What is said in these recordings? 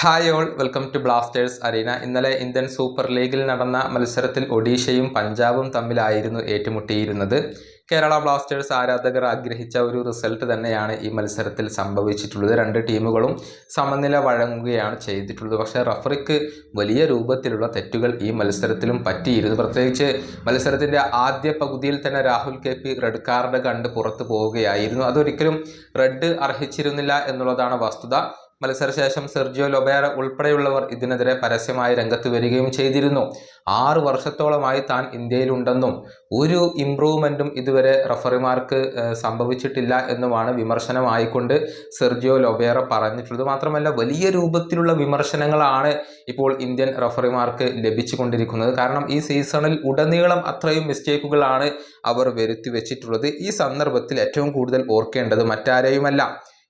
Hi all welcome to Blasters arena ഇന്നലെ Indian super ലീഗിൽ നടന്ന മത്സരത്തിൽ ഒഡീഷയും പഞ്ചാബും തമ്മിലായിരുന്നു ഏറ്റുമുട്ടിയിരുന്നത്. കേരള ബ്ലാസ്റ്റേഴ്സ് ആരാധകർ ആഗ്രഹിച്ച ഒരു റിസൾട്ട് തന്നെയാണ് ഈ മത്സരത്തിൽ സംഭവിച്ചിട്ടുള്ളത്. രണ്ട് ടീമുകളും സമനില വഴങ്ങുകയാണ് ചെയ്തിട്ടുള്ളത്. പക്ഷേ റഫറിക്ക് വലിയ രൂപത്തിലുള്ള തെറ്റുകൾ ഈ മത്സരത്തിലും പറ്റിയിരുന്നു. പ്രത്യേകിച്ച് മത്സരത്തിന്റെ ആദ്യ പകുതിയിൽ തന്നെ Rahul K P red card കണ്ട് പുറത്തു പോവുകയായിരുന്നു. അതൊരിക്കലും റെഡ് അർഹിച്ചിരുന്നില്ല എന്നുള്ളതാണ് വസ്തുത. മത്സരശേഷം സെർജിയോ ലൊബേറ ഉൾപ്പെടെയുള്ളവർ ഇതിനെതിരെ പരസ്യമായി രംഗത്ത് വരികയും ചെയ്തിരുന്നു. ആറു വർഷത്തോളമായി താൻ ഇന്ത്യയിലുണ്ടെന്നും ഒരു ഇംപ്രൂവ്മെന്റും ഇതുവരെ റഫറിമാർക്ക് സംഭവിച്ചിട്ടില്ല എന്നുമാണ് വിമർശനമായിക്കൊണ്ട് സെർജിയോ ലൊബേറ പറഞ്ഞിട്ടുള്ളത്. മാത്രമല്ല വലിയ രൂപത്തിലുള്ള വിമർശനങ്ങളാണ് ഇപ്പോൾ ഇന്ത്യൻ റഫറിമാർക്ക് ലഭിച്ചുകൊണ്ടിരിക്കുന്നത്. കാരണം ഈ സീസണിൽ ഉടനീളം അത്രയും മിസ്റ്റേക്കുകളാണ് അവർ വരുത്തി വെച്ചിട്ടുള്ളത് ഈ സന്ദർഭത്തിൽ ഏറ്റവും കൂടുതൽ ഓർക്കേണ്ടത് മറ്റാരെയുമല്ല.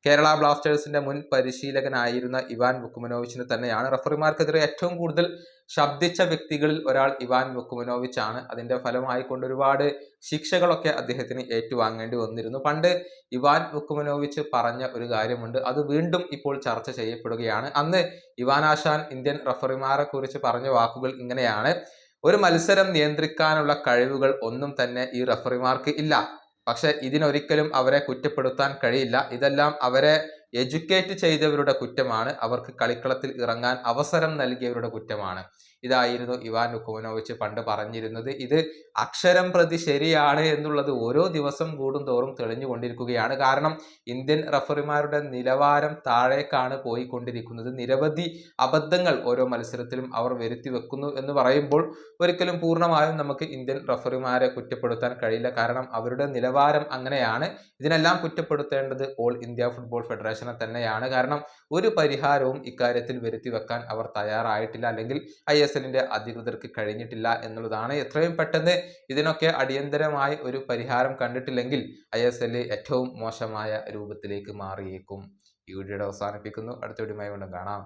കേരള ബ്ലാസ്റ്റേഴ്സിന്റെ മുൻ പരിശീലകനായിരുന്ന ഇവാൻ വുക്കുമനോവിച്ചിന് തന്നെയാണ് റഫറിമാർക്കെതിരെ ഏറ്റവും കൂടുതൽ ശബ്ദിച്ച വ്യക്തികളിൽ ഒരാൾ ഇവാൻ വുക്കുമനോവിച്ച് ആണ്. അതിന്റെ ഫലമായിക്കൊണ്ട് ഒരുപാട് ശിക്ഷകളൊക്കെ അദ്ദേഹത്തിന് ഏറ്റുവാങ്ങേണ്ടി വന്നിരുന്നു. പണ്ട് ഇവാൻ വുക്കുമനോവിച്ച് പറഞ്ഞ ഒരു കാര്യമുണ്ട്. അത് വീണ്ടും ഇപ്പോൾ ചർച്ച ചെയ്യപ്പെടുകയാണ്. അന്ന് ഇവാൻ ആശാൻ ഇന്ത്യൻ റഫറിമാരെ കുറിച്ച് പറഞ്ഞ വാക്കുകൾ ഇങ്ങനെയാണ്. ഒരു മത്സരം നിയന്ത്രിക്കാനുള്ള കഴിവുകൾ ഒന്നും തന്നെ ഈ റഫറിമാർക്ക് ഇല്ല. പക്ഷെ ഇതിനൊരിക്കലും അവരെ കുറ്റപ്പെടുത്താൻ കഴിയില്ല. ഇതെല്ലാം അവരെ എഡ്യൂക്കേറ്റ് ചെയ്തവരുടെ കുറ്റമാണ്. അവർക്ക് കളിക്കളത്തിൽ ഇറങ്ങാൻ അവസരം നൽകിയവരുടെ കുറ്റമാണ്. ഇതായിരുന്നു ഇവാൻ ലുക്കോനോവിച്ച് പണ്ട് പറഞ്ഞിരുന്നത്. ഇത് അക്ഷരം പ്രതി ശരിയാണ് എന്നുള്ളത് ഓരോ ദിവസം കൂടും തോറും തെളിഞ്ഞുകൊണ്ടിരിക്കുകയാണ്. കാരണം ഇന്ത്യൻ റഫറിമാരുടെ നിലവാരം താഴേക്കാണ് പോയിക്കൊണ്ടിരിക്കുന്നത്. നിരവധി അബദ്ധങ്ങൾ ഓരോ മത്സരത്തിലും അവർ വരുത്തി വെക്കുന്നു എന്ന് പറയുമ്പോൾ ഒരിക്കലും പൂർണമായും നമുക്ക് ഇന്ത്യൻ റഫറിമാരെ കുറ്റപ്പെടുത്താൻ കഴിയില്ല. കാരണം അവരുടെ നിലവാരം അങ്ങനെയാണ്. ഇതിനെല്ലാം കുറ്റപ്പെടുത്തേണ്ടത് ഓൾ ഇന്ത്യ ഫുട്ബോൾ ഫെഡറേഷനെ തന്നെയാണ്. കാരണം ഒരു പരിഹാരവും ഇക്കാര്യത്തിൽ വരുത്തി വെക്കാൻ അവർ തയ്യാറായിട്ടില്ല. അല്ലെങ്കിൽ ഐ എസ് അധികൃതർക്ക് കഴിഞ്ഞിട്ടില്ല എന്നുള്ളതാണ് എത്രയും പെട്ടെന്ന് ഇതിനൊക്കെ അടിയന്തരമായി ഒരു പരിഹാരം കണ്ടിട്ടില്ലെങ്കിൽ ഐ എസ് എല്ല് ഏറ്റവും മോശമായ രൂപത്തിലേക്ക് മാറിയേക്കും. ഈ വീഡിയോയുടെ അവസാനിപ്പിക്കുന്നു. അടുത്ത വീഡിയോ കാണാം.